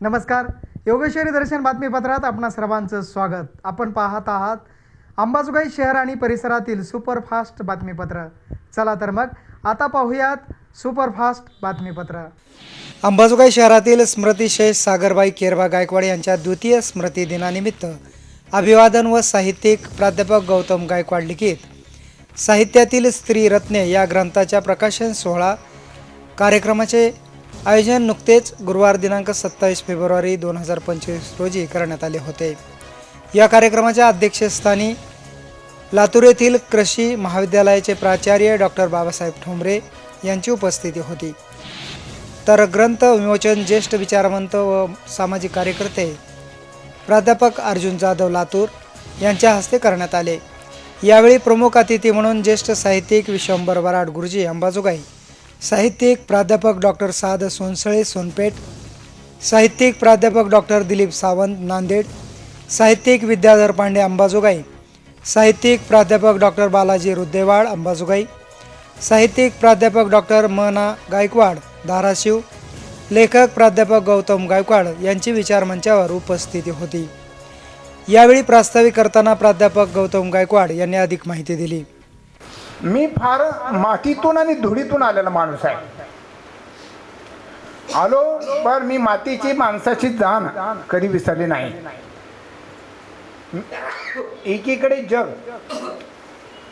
नमस्कार. योगेश्वरी दर्शन बातमीपत्रात आपणा सर्वांचं स्वागत. आपण पाहत आहात अंबाजोगाई शहर आणि परिसरातील सुपरफास्ट बातमीपत्र. चला तर मग आता पाहूयात सुपरफास्ट बातमीपत्र. अंबाजोगाई शहरातील स्मृतिशेष सागरबाई केरबा गायकवाड यांच्या द्वितीय स्मृती दिनानिमित्त अभिवादन व साहित्यिक प्राध्यापक गौतम गायकवाड लिखित. साहित्यातील स्त्री रत्ने या ग्रंथाच्या प्रकाशन सोहळा कार्यक्रमाचे आयोजन नुकतेच गुरुवार दिनांक सत्तावीस फेब्रुवारी दोन हजार पंचवीस रोजी करण्यात आले होते. या कार्यक्रमाच्या अध्यक्षस्थानी लातूर येथील कृषी महाविद्यालयाचे प्राचार्य डॉक्टर बाबासाहेब ठोंबरे यांची उपस्थिती होती. तर ग्रंथ विमोचन ज्येष्ठ विचारवंत व सामाजिक कार्यकर्ते प्राध्यापक अर्जुन जाधव लातूर यांच्या हस्ते करण्यात आले. यावेळी प्रमुख अतिथी म्हणून ज्येष्ठ साहित्यिक विश्वंभर वराड गुरुजी अंबाजोगाई साहित्यिक प्राध्यापक डॉक्टर साध सोनसळे सोनपेठ. साहित्यिक प्राध्यापक डॉक्टर दिलीप सावंत नांदेड. साहित्यिक विद्याधर पांडे अंबाजोगाई. साहित्यिक प्राध्यापक डॉक्टर बालाजी रुद्देवाड अंबाजोगाई. साहित्यिक प्राध्यापक डॉक्टर म ना गायकवाड धाराशिव. लेखक प्राध्यापक गौतम गायकवाड यांची विचारमंचावर उपस्थिती होती. यावेळी प्रास्ताविक करताना प्राध्यापक गौतम गायकवाड यांनी अधिक माहिती दिली. मी फार मातीतून आणि धुळीतून आलेला माणूस आहे. आलो बर मी मातीची माणसाची जाण कधी विसरली नाही. एकीकडे जग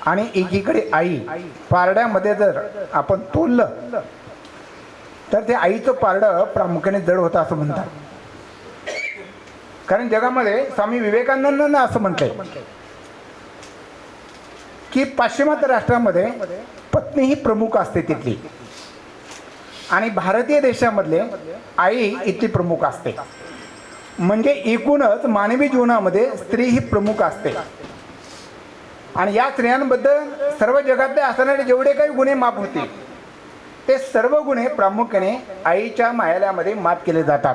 आणि एकीकडे आई. पारड्यामध्ये जर आपण तोललं तर ते आईचं पारडं प्रामुख्याने जड होतं असं म्हणतात. कारण जगामध्ये स्वामी विवेकानंदांना असं म्हटलंय. की पाश्चिमात्य राष्ट्रामध्ये पत्नी ही प्रमुख असते तिथली. आणि भारतीय देशामधले आई इथली प्रमुख असते. म्हणजे एकूणच मानवी जीवनामध्ये स्त्री ही प्रमुख असते. आणि या स्त्रियांबद्दल सर्व जगातले असणारे जेवढे काही गुन्हे माफ होतील ते सर्व गुन्हे प्रामुख्याने आईच्या मायाल्यामध्ये मात केले जातात.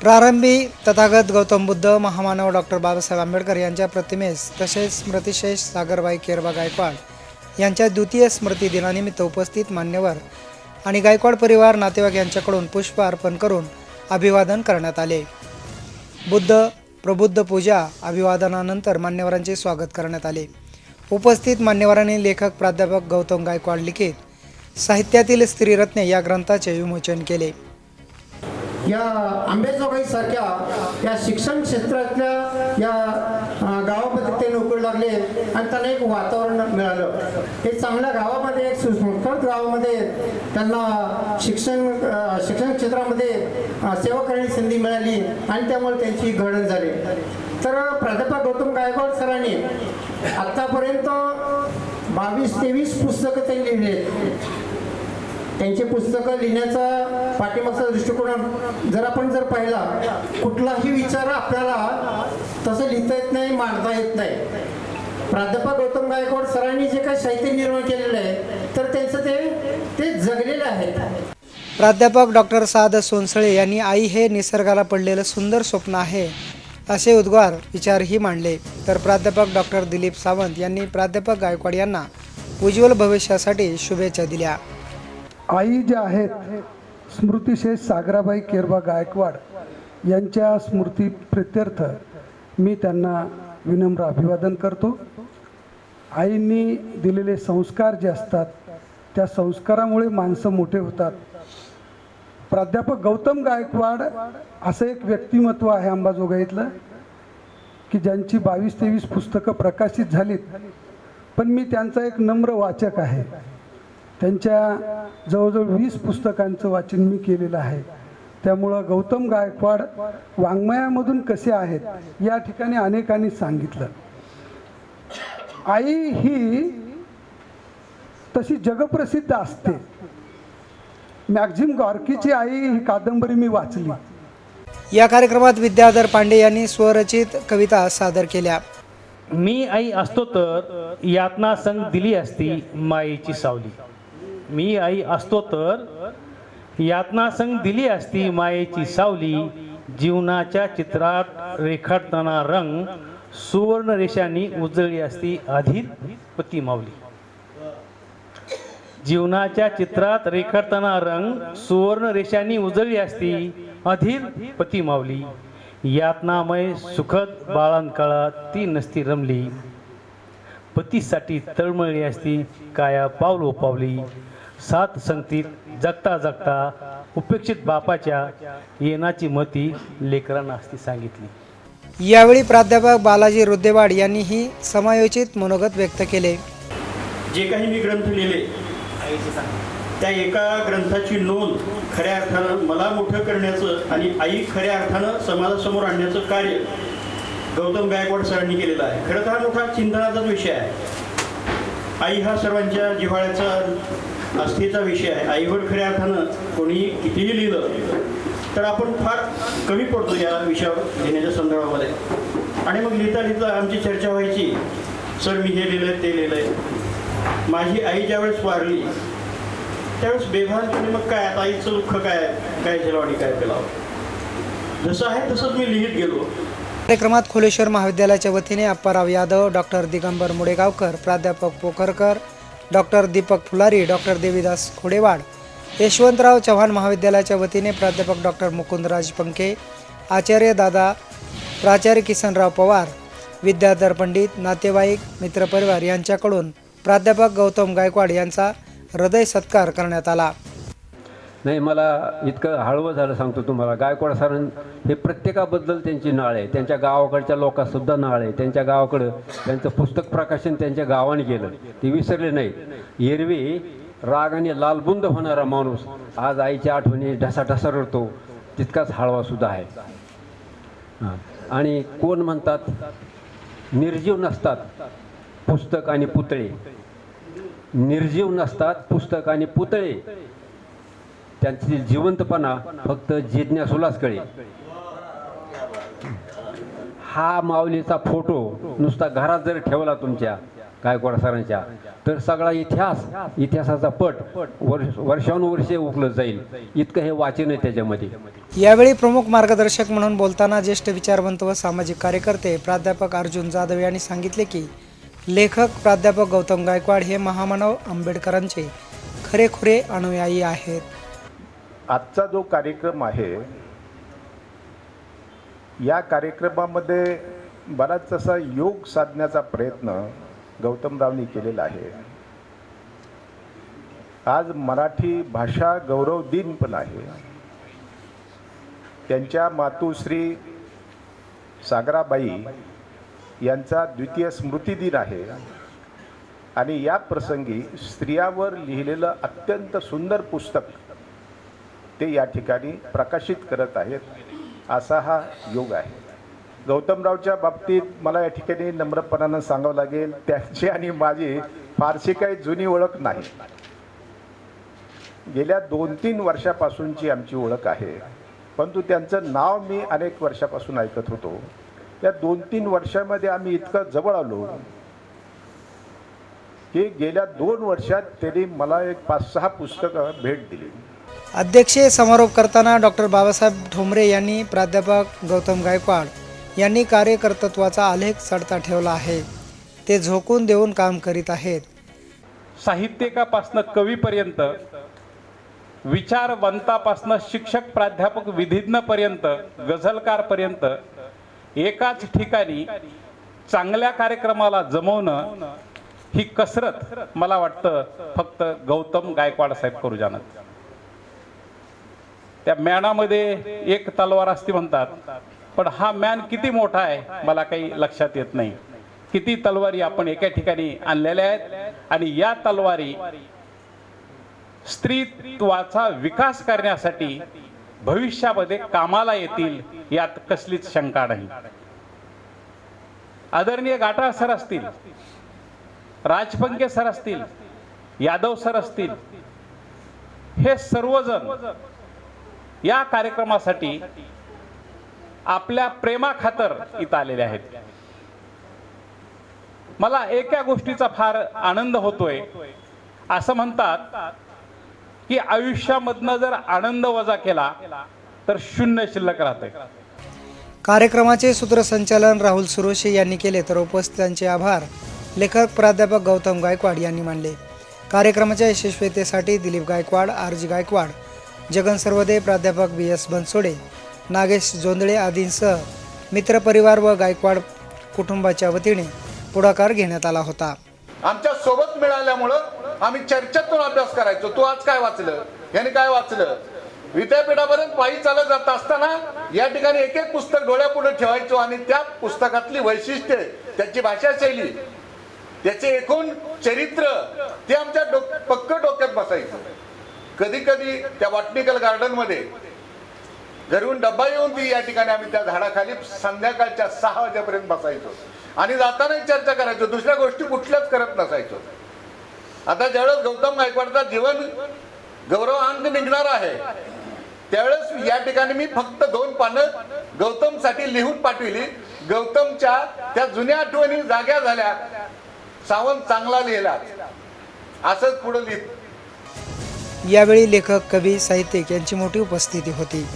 प्रारंभी तथागत गौतम बुद्ध महामानव डॉक्टर बाबासाहेब आंबेडकर यांच्या प्रतिमेस तसेच स्मृतिशेष सागरबाई केरबा गायकवाड यांच्या द्वितीय स्मृती दिनानिमित्त उपस्थित मान्यवर आणि गायकवाड परिवार नातेवाईक यांच्याकडून पुष्प अर्पण करून अभिवादन करण्यात आले. बुद्ध प्रबुद्ध पूजा अभिवादनानंतर मान्यवरांचे स्वागत करण्यात आले. उपस्थित मान्यवरांनी लेखक प्राध्यापक गौतम गायकवाड लिखित साहित्यातील स्त्रीरत्ने या ग्रंथाचे विमोचन केले. या आंबेजोगाई सारख्या या शिक्षण क्षेत्रातल्या या गावामध्ये ते नोकरी लागले आणि त्यांना एक वातावरण मिळालं. हे चांगल्या गावामध्ये एक सुसंस्कृत गावामध्ये त्यांना शिक्षण शिक्षण क्षेत्रामध्ये सेवा करण्याची संधी मिळाली आणि त्यामुळे त्यांची घडण झाली. तर प्राध्यापक गौतम गायकवाड सरांनी आत्तापर्यंत बावीस तेवीस पुस्तकं त्यांनी लिहिली त्यांचे पुस्तकं लिहिण्याचा पाठिंबाचा दृष्टिकोन जर आपण जर पाहिला कुठलाही विचार आपल्याला तसं लिहिता येत नाही मांडता येत नाही. प्राध्यापक गौतम गायकवाड सरांनी जे काही साहित्य निर्माण केलेलं आहे तर त्यांचं ते ते जगलेलं आहे. प्राध्यापक डॉक्टर साद सोनसळे यांनी आई हे निसर्गाला पडलेलं सुंदर स्वप्न आहे असे उद्गार विचारही मांडले. तर प्राध्यापक डॉक्टर दिलीप सावंत यांनी प्राध्यापक गायकवाड यांना उज्ज्वल भविष्यासाठी शुभेच्छा दिल्या. आई ज्या आहेत स्मृतिशेष सागराबाई केरबा गायकवाड यांच्या स्मृती प्रित्यर्थ मी त्यांना विनम्र अभिवादन करतो. आईंनी दिलेले संस्कार जे असतात त्या संस्कारामुळे माणसं मोठे होतात. प्राध्यापक गौतम गायकवाड असं एक व्यक्तिमत्व आहे अंबाजोगाईतलं की ज्यांची बावीस तेवीस पुस्तकं प्रकाशित झालीत. पण मी त्यांचा एक नम्र वाचक आहे. त्यांच्या जवळजवळ वीस पुस्तकांचं वाचन मी केलेलं आहे. त्यामुळं गौतम गायकवाड वाङ्मयामधून कसे आहेत या ठिकाणी अनेकांनी सांगितलं. आई ही तशी जगप्रसिद्ध असते. मॅक्झिम गॉर्कीची आई ही कादंबरी मी वाचली. या कार्यक्रमात विद्याधर पांडे यांनी स्वरचित कविता सादर केल्या. मी आई असतो तर यातना संग दिली असती मायेची सावली. मी आई असतो तर यातना संग दिली असती मायेची सावली जीवनाच्या चित्रात रेखाटताना रंग सुवर्ण रेषांनी उजळली असती आधी पती मावली जीवनाच्या चित्रात रेखाटताना रंग सुवर्ण रेषांनी उजळली असती अधीर पती मावली यातनामय सुखद बाळांकाळात ती नसती रमली. पतीसाठी तळमळली असती काया पावलो पावली. सात संगतीत जगता जगता उपेक्षित बापाच्या येणाची मती लेकरांना असती सांगितली. यावेळी प्राध्यापक बालाजी रुद्देवाड यांनीही समायोजित मनोगत व्यक्त केले. जे काही मी ग्रंथ लिहिले त्या एका ग्रंथाची नोंद खऱ्या अर्थानं मला मोठं करण्याचं आणि आई खऱ्या अर्थानं समाजासमोर आणण्याचं कार्य गौतम गायकवाड सरांनी केलेलं आहे. खरं तर हा मोठा चिंतनाचाच विषय आहे. आई हा सर्वांच्या जिव्हाळ्याचा आस्थेचा विषय आहे. आईवर खऱ्या अर्थानं कोणीही कितीही लिहिलं तर आपण फार कमी पडतो या विषयावर लिहिण्याच्या संदर्भामध्ये. आणि मग लिहिता लिहिता आमची चर्चा व्हायची सर मी हे लिहिलं ते लिहिलं आहे माझी आई ज्यावेळेस वारली त्यावेळेस बेभानपणे मग काय आता आईचं दुःख काय काय झेलावं आणि काय पेलावं जसं आहे तसंच मी लिहित गेलो. कार्यक्रमात खोलेश्वर महाविद्यालयाच्या वतीने अप्पाराव यादव डॉक्टर दिगंबर मुडेगावकर प्राध्यापक पोखरकर डॉक्टर दीपक फुलारी डॉक्टर देवीदास खोडेवाड यशवंतराव चव्हाण महाविद्यालयाच्या वतीने प्राध्यापक डॉक्टर मुकुंदराज पंखे आचार्य दादा प्राचार्य किसनराव पवार विद्याधर पंडित नातेवाईक मित्रपरिवार यांच्याकडून प्राध्यापक गौतम गायकवाड यांचा हृदय सत्कार करण्यात आला. नाही मला इतकं हळवं झालं सांगतो तुम्हाला. गायकवाड सरां हे प्रत्येकाबद्दल त्यांची नाळ आहे. त्यांच्या गावाकडच्या लोकांसुद्धा नाळ आहे. त्यांच्या गावाकडं त्यांचं पुस्तक प्रकाशन त्यांच्या गावाने केलं. ते विसरले नाही. एरवी राग आणि लालबुंद होणारा माणूस आज आईच्या आठवणी ढसाढसा रडतो. तितकाच हळवासुद्धा आहे. आणि कोण म्हणतात? निर्जीव नसतात पुस्तक आणि पुतळे. निर्जीव नसतात पुस्तक आणि पुतळे. त्यांची जिवंतपणा फक्त जिज्ञासूलाच कळेल. हा माऊलीचा फोटो नुसता घरात जर ठेवला तुमच्या गायकवाड सरांच्या तर सगळा इतिहास इतिहासाचा पट वर्ष वर्षानुवर्षे उकलत जाईल. इतकं हे वाचन आहे त्याच्यामध्ये. यावेळी प्रमुख मार्गदर्शक म्हणून बोलताना ज्येष्ठ विचारवंत व सामाजिक कार्यकर्ते प्राध्यापक अर्जुन जाधव यांनी सांगितले की लेखक प्राध्यापक गौतम गायकवाड हे महामानव आंबेडकरांचे खरेखुरे अनुयायी आहेत. आजचा जो कार्यक्रम आहे या कार्यक्रमामध्ये बराच असा योग साधण्याचा प्रयत्न गौतमरावनी केलेला आहे. आज मराठी भाषा गौरव दिन पण आहे. त्यांच्या मातुश्री सागराबाई यांचा द्वितीय स्मृती दिन आहे. आणि या प्रसंगी स्त्रियावर लिहिलेलं अत्यंत सुंदर पुस्तक ते या ठिकाणी प्रकाशित करत आहेत. असा हा योग आहे. गौतमरावच्या बाबतीत मला या ठिकाणी नम्रपणानं सांगावं लागेल त्यांची आणि माझी फारशी काही जुनी ओळख नाही. गेल्या दोन तीन वर्षापासूनची आमची ओळख आहे. परंतु त्यांचं नाव मी अनेक वर्षापासून ऐकत होतो. त्या दोन तीन वर्षामध्ये आम्ही इतकं जवळ आलो की गेल्या दोन वर्षात त्यांनी मला एक पाच सहा पुस्तकं भेट दिली. अध्यक्षीय समारोप करताना डॉक्टर बाबासाहेब ठोंबरे यांनी प्राध्यापक गौतम गायकवाड यांनी कार्यकर्तृत्वाचा आलेख चढता ठेवला आहे. ते झोकून देऊन काम करीत आहेत. साहित्यिकापासनं कवीपर्यंत विचारवंतापासनं शिक्षक प्राध्यापक विधिज्ञपर्यंत गझलकारपर्यंत एकाच ठिकाणी चांगल्या कार्यक्रमाला जमवणं ही कसरत मला वाटतं फक्त गौतम गायकवाड साहेब करू जाणत त्या मॅनामध्ये एक तलवार असते म्हणतात. पण हा मॅन किती मोठा आहे मला काही लक्षात येत नाही. किती तलवारी आपण एका ठिकाणी आणलेल्या आहेत आणि या तलवारी स्त्रीत्वाचा विकास करण्यासाठी भविष्यामध्ये कामाला येतील यात कसलीच शंका नाही. आदरणीय गाटा सर असतील राजपंके सर असतील यादव सर असतील हे सर्वजण या कार्यक्रमासाठी आपल्या प्रेमाखातर इथं आलेले आहेत. मला एका गोष्टीचा फार आनंद होतोय. असं म्हणतात की आयुष्यामधनं जर आनंद वजा केला तर शून्य शिल्लक राहते कार्यक्रमाचे सूत्रसंचालन राहुल सुरोशे यांनी केले तर उपस्थितांचे आभार. लेखक प्राध्यापक गौतम गायकवाड यांनी मानले. कार्यक्रमाच्या यशस्वीतेसाठी दिलीप गायकवाड आर जी गायकवाड जगन सर्वदे प्राध्यापक बी एस बनसोडे नागेश जोंदळे आदींसह मित्रपरिवार व गायकवाड कुटुंबाच्या वतीने पुढाकार घेण्यात आला होता. आमच्यासोबत मिळाल्यामुळं आम्ही चर्चेतून अभ्यास करायचो. तू आज काय वाचलं? याने काय वाचलं? विद्यापीठापर्यंत पायी चालत जात असताना या ठिकाणी एक एक पुस्तक डोळ्यापुढे ठेवायचो आणि त्या पुस्तकातली वैशिष्ट्ये त्याची भाषा शैली त्याचे एकूण चरित्र ते आमच्या डोक पक्क डोक्यात बसायचं. कधी कधी त्या बॉटनिकल गार्डनमध्ये घरून डब्बा येऊन ती या ठिकाणी आम्ही त्या झाडाखाली संध्याकाळच्या सहा वाजेपर्यंत बसायचो. आणि जातानाही चर्चा करायचो दुसऱ्या गोष्टी कुठल्याच करत नसायचो. आता ज्यावेळेस गौतम गायकवाडचा जीवन गौरव अंक निघणार आहे त्यावेळेस या ठिकाणी मी फक्त दोन पानं गौतमसाठी लिहून पाठविली. गौतमच्या त्या जुन्या आठवणी जाग्या झाल्या. सावंत चांगला लिहिला. असंच पुढे लिहित. यावेळी लेखक कवी साहित्यिक यांची मोठी उपस्थिती होती.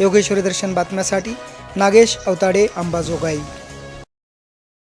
योगेश्वरी दर्शन बातम्यासाठी नागेश अवताडे अंबाजोगाई.